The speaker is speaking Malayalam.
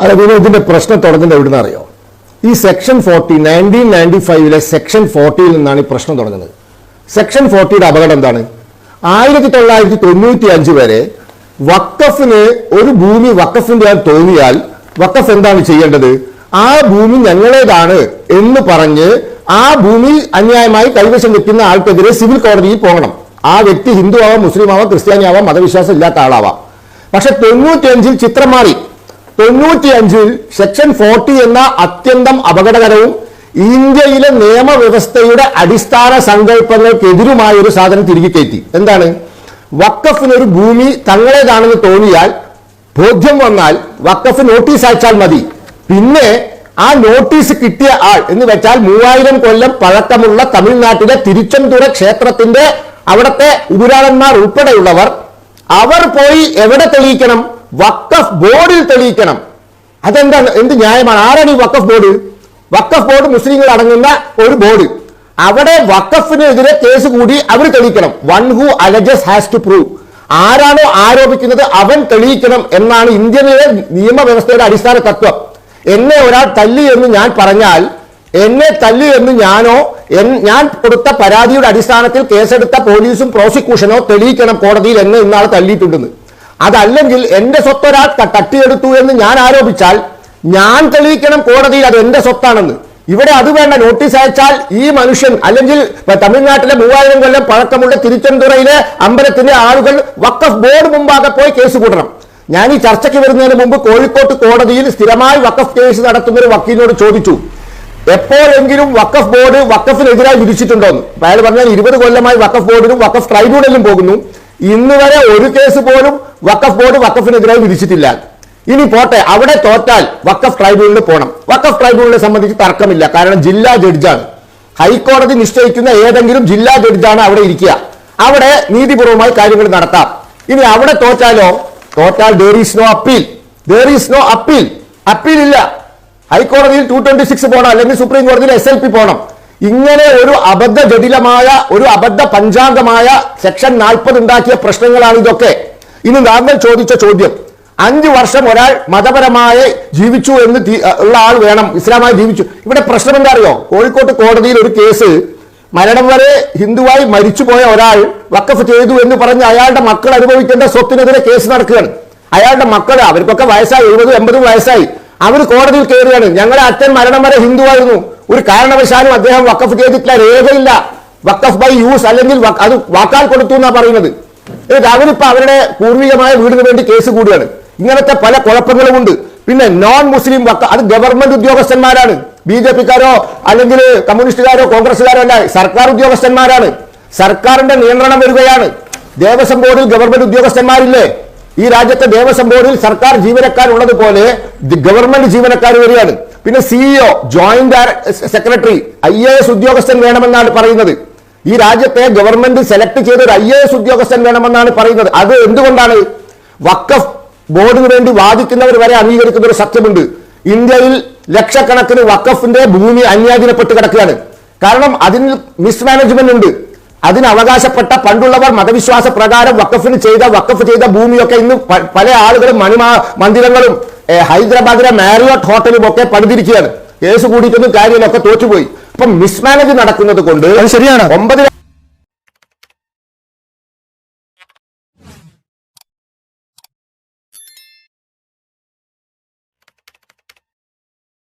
അല്ല പിന്നെ ഇതിന്റെ പ്രശ്നം തുടങ്ങുന്നത് എവിടുന്ന് അറിയോ? ഈ സെക്ഷൻ ഫോർട്ടി നയന്റീൻ നയന്റി ഫൈവിലെ സെക്ഷൻ ഫോർട്ടിയിൽ നിന്നാണ് ഈ പ്രശ്നം തുടങ്ങുന്നത്. സെക്ഷൻ ഫോർട്ടിയുടെ അപകടം എന്താണ്? ആയിരത്തി തൊള്ളായിരത്തി തൊണ്ണൂറ്റി അഞ്ച് വരെ വക്കഫിന് ഒരു ഭൂമി വക്കഫിന്റെ ആയി തോന്നിയാൽ വക്കഫ് എന്താണ് ചെയ്യേണ്ടത്? ആ ഭൂമി ഞങ്ങളേതാണ് എന്ന് പറഞ്ഞ് ആ ഭൂമി അന്യായമായി കൈവശം വെക്കുന്ന ആൾക്കെതിരെ സിവിൽ കോടതിയിൽ പോകണം. ആ വ്യക്തി ഹിന്ദു ആവാം മുസ്ലിം ആവാം ക്രിസ്ത്യാനി ആവാം മതവിശ്വാസം ഇല്ലാത്ത ആളാവാം. പക്ഷെ തൊണ്ണൂറ്റിയഞ്ചിൽ ചിത്രം മാറി. തൊണ്ണൂറ്റിയഞ്ചിൽ സെക്ഷൻ ഫോർട്ടി എന്ന അത്യന്തം അപകടകരവും ഇന്ത്യയിലെ നിയമവ്യവസ്ഥയുടെ അടിസ്ഥാന സങ്കല്പങ്ങൾക്കെതിരുമായ ഒരു സാധനം തിരികെ കയറ്റി. എന്താണ്? വക്കഫിനൊരു ഭൂമി തങ്ങളേതാണെന്ന് തോന്നിയാൽ ബോധ്യം വന്നാൽ വക്കഫ് നോട്ടീസ് അയച്ചാൽ മതി. പിന്നെ ആ നോട്ടീസ് കിട്ടിയ ആൾ എന്ന് വെച്ചാൽ മൂവായിരം കൊല്ലം പഴക്കമുള്ള തമിഴ്നാട്ടിലെ തിരുച്ചന്തുര ക്ഷേത്രത്തിന്റെ അവിടുത്തെ ഉപരാളന്മാർ ഉൾപ്പെടെയുള്ളവർ അവർ പോയി എവിടെ തെളിയിക്കണം? വക്കഫ് ബോർഡിൽ തെളിയിക്കണം. അതെന്താണ് എന്ത് ന്യായമാണ്? ആരാണ് ഈ വക്കഫ് ബോർഡ്? വക്കഫ് ബോർഡ് മുസ്ലിങ്ങൾ അടങ്ങുന്ന ഒരു ബോർഡ്. അവിടെ വക്കഫിനെതിരെ കേസ് കൂടി അവർ തെളിയിക്കണം. One who alleges has to prove. ആരാണോ ആരോപിക്കുന്നത് അവൻ തെളിയിക്കണം എന്നാണ് ഇന്ത്യയിലെ നിയമവ്യവസ്ഥയുടെ അടിസ്ഥാന തത്വം. എന്നെ ഒരാൾ തല്ലി എന്ന് ഞാൻ പറഞ്ഞാൽ എന്നെ തല്ലി എന്ന് ഞാനോ ഞാൻ കൊടുത്ത പരാതിയുടെ അടിസ്ഥാനത്തിൽ കേസെടുത്ത പോലീസും പ്രോസിക്യൂഷനോ തെളിയിക്കണം കോടതിയിൽ എന്നെ ഇന്നാൾ തല്ലിയിട്ടുണ്ടെന്ന്. അതല്ലെങ്കിൽ എന്റെ സ്വത്ത് ഒരാൾ തട്ടിയെടുത്തു എന്ന് ഞാൻ ആരോപിച്ചാൽ ഞാൻ തെളിയിക്കണം കോടതിയിൽ അത് എന്റെ സ്വത്താണെന്ന്. ഇവിടെ അത് വേണ്ട നോട്ടീസ് അയച്ചാൽ ഈ മനുഷ്യൻ അല്ലെങ്കിൽ തമിഴ്നാട്ടിലെ മൂവായിരം കൊല്ലം പഴക്കമുള്ള തിരുച്ചെന്തുറയിലെ അമ്പലത്തിന്റെ ആളുകൾ വക്കഫ് ബോർഡ് മുമ്പാകെ പോയി കേസ് കൂട്ടണം. ഞാൻ ഈ ചർച്ചയ്ക്ക് വരുന്നതിന് മുമ്പ് കോഴിക്കോട്ട് കോടതിയിൽ സ്ഥിരമായി വക്കഫ് കേസ് നടത്തുന്ന ഒരു വക്കീലിനോട് ചോദിച്ചു. എപ്പോഴെങ്കിലും വക്കഫ് ബോർഡ് വക്കഫിനെതിരായി വിധിച്ചിട്ടുണ്ടോന്ന്. അയാൾ പറഞ്ഞാൽ ഇരുപത് കൊല്ലമായി വക്കഫ് ബോർഡിലും വക്കഫ് ട്രൈബ്യൂണലിലും പോകുന്നു. ഇന്ന് വരെ ഒരു കേസ് പോലും വക്കഫ് ബോർഡ് വക്കഫിനെതിരായി വിധിച്ചിട്ടില്ല. ഇനി പോട്ടെ അവിടെ തോറ്റാൽ വക്കഫ് ട്രൈബ്യൂണലിൽ പോകണം വക്കഫ് ട്രൈബ്യൂണലിനെ സംബന്ധിച്ച് തർക്കമില്ല. കാരണം ജില്ലാ ജഡ്ജാണ്. ഹൈക്കോടതി നിശ്ചയിക്കുന്ന ഏതെങ്കിലും ജില്ലാ ജഡ്ജാണ് അവിടെ ഇരിക്കുക. അവിടെ നീതിപൂർവമായി കാര്യങ്ങൾ നടത്താം. ഇനി അവിടെ തോറ്റാലോ? തോറ്റാൽ there is no appeal there is no appeal appeal ഇല്ല. ഹൈക്കോടതിയിൽ ടു ട്വന്റി സിക്സ് പോകണം അല്ലെങ്കിൽ സുപ്രീം കോടതിയിൽ എസ് എൽ പി പോകണം ഇങ്ങനെ ഒരു അബദ്ധ ജടിലമായ ഒരു അബദ്ധ പഞ്ചാംഗമായ സെക്ഷൻ നാൽപ്പത് ഉണ്ടാക്കിയ പ്രശ്നങ്ങളാണ് ഇതൊക്കെ. ഇനി താങ്കൾ ചോദിച്ച ചോദ്യം അഞ്ചു വർഷം ഒരാൾ മതപരമായി ജീവിച്ചു എന്ന് ഉള്ള ആൾ വേണം ഇസ്ലാമായി ജീവിച്ചു. ഇവിടെ പ്രശ്നം എന്താ അറിയോ? കോഴിക്കോട്ട് കോടതിയിൽ ഒരു കേസ് മരണം വരെ ഹിന്ദുവായി മരിച്ചുപോയ ഒരാൾ വക്കഫ് ചെയ്തു എന്ന് പറഞ്ഞ് അയാളുടെ മക്കൾ അനുഭവിക്കേണ്ട സ്വത്തിനെതിരെ കേസ് നടക്കുകയാണ്. അയാളുടെ മക്കൾ അവർക്കൊക്കെ വയസ്സായി എഴുപതും എൺപതും വയസ്സായി. അവർ കോടതിയിൽ കയറുകയാണ് ഞങ്ങളുടെ അച്ഛൻ മരണം വരെ ഹിന്ദുവായിരുന്നു. ഒരു കാരണവശാലും അദ്ദേഹം വക്കഫ് ചെയ്തിട്ടില്ല രേഖയില്ല. വക്കഫ് ബൈ യൂസ് അല്ലെങ്കിൽ അത് വാക്കാൽ കൊടുത്തു എന്നാണ് പറയുന്നത്. ഇപ്പൊ അവരുടെ പൂർവികമായ വീടിന് വേണ്ടി കേസ് കൂടിയാണ് ഇങ്ങനത്തെ പല കുഴപ്പങ്ങളുമുണ്ട് പിന്നെ നോൺ മുസ്ലിം അത് ഗവൺമെന്റ് ഉദ്യോഗസ്ഥന്മാരാണ്. ബി ജെ പിക്കാരോ അല്ലെങ്കിൽ കമ്മ്യൂണിസ്റ്റുകാരോ കോൺഗ്രസ്സുകാരോ അല്ല സർക്കാർ ഉദ്യോഗസ്ഥന്മാരാണ്. സർക്കാരിന്റെ നിയന്ത്രണം വരികയാണ്. ദേവസ്വം ബോർഡിൽ ഗവൺമെന്റ് ഉദ്യോഗസ്ഥന്മാരില്ലേ? ഈ രാജ്യത്തെ ദേവസ്വം ബോർഡിൽ സർക്കാർ ജീവനക്കാരുള്ളത് പോലെ ഗവൺമെന്റ് ജീവനക്കാർ വരികയാണ്. പിന്നെ സിഇഒ ജോയിന്റ് സെക്രട്ടറി ഐ ഉദ്യോഗസ്ഥൻ വേണമെന്നാണ് പറയുന്നത്. ഈ രാജ്യത്തെ ഗവൺമെന്റ് സെലക്ട് ചെയ്ത ഒരു ഐ എ എസ് ഉദ്യോഗസ്ഥൻ വേണമെന്നാണ് പറയുന്നത്. അത് എന്തുകൊണ്ടാണ്? വക്കഫ് ബോർഡിന് വേണ്ടി വാദിക്കുന്നവർ വരെ അംഗീകരിക്കുന്ന ഒരു സത്യമുണ്ട്. ഇന്ത്യയിൽ ലക്ഷക്കണക്കിന് വക്കഫിന്റെ ഭൂമി അന്യാധീനപ്പെട്ട് കിടക്കുകയാണ്. കാരണം അതിന് മിസ്മാനേജ്മെന്റ് ഉണ്ട്. അതിന് അവകാശപ്പെട്ട പണ്ടുള്ളവർ മതവിശ്വാസ പ്രകാരം വക്കഫിന് ചെയ്ത വക്കഫ് ചെയ്ത ഭൂമിയൊക്കെ ഇന്ന് പല ആളുകളും മണിമാ മന്ദിരങ്ങളും ഹൈദരാബാദിലെ മാരിയോട്ട് ഹോട്ടലും ഒക്കെ പണിതിരിക്കുകയാണ്. കേസ് കൂടിയിട്ടൊന്നും കാര്യമൊക്കെ ഒക്കെ തോറ്റുപോയി അപ്പൊ മിസ്മാനേജ് നടക്കുന്നത് കൊണ്ട് ശരിയാണ്. ഒമ്പത്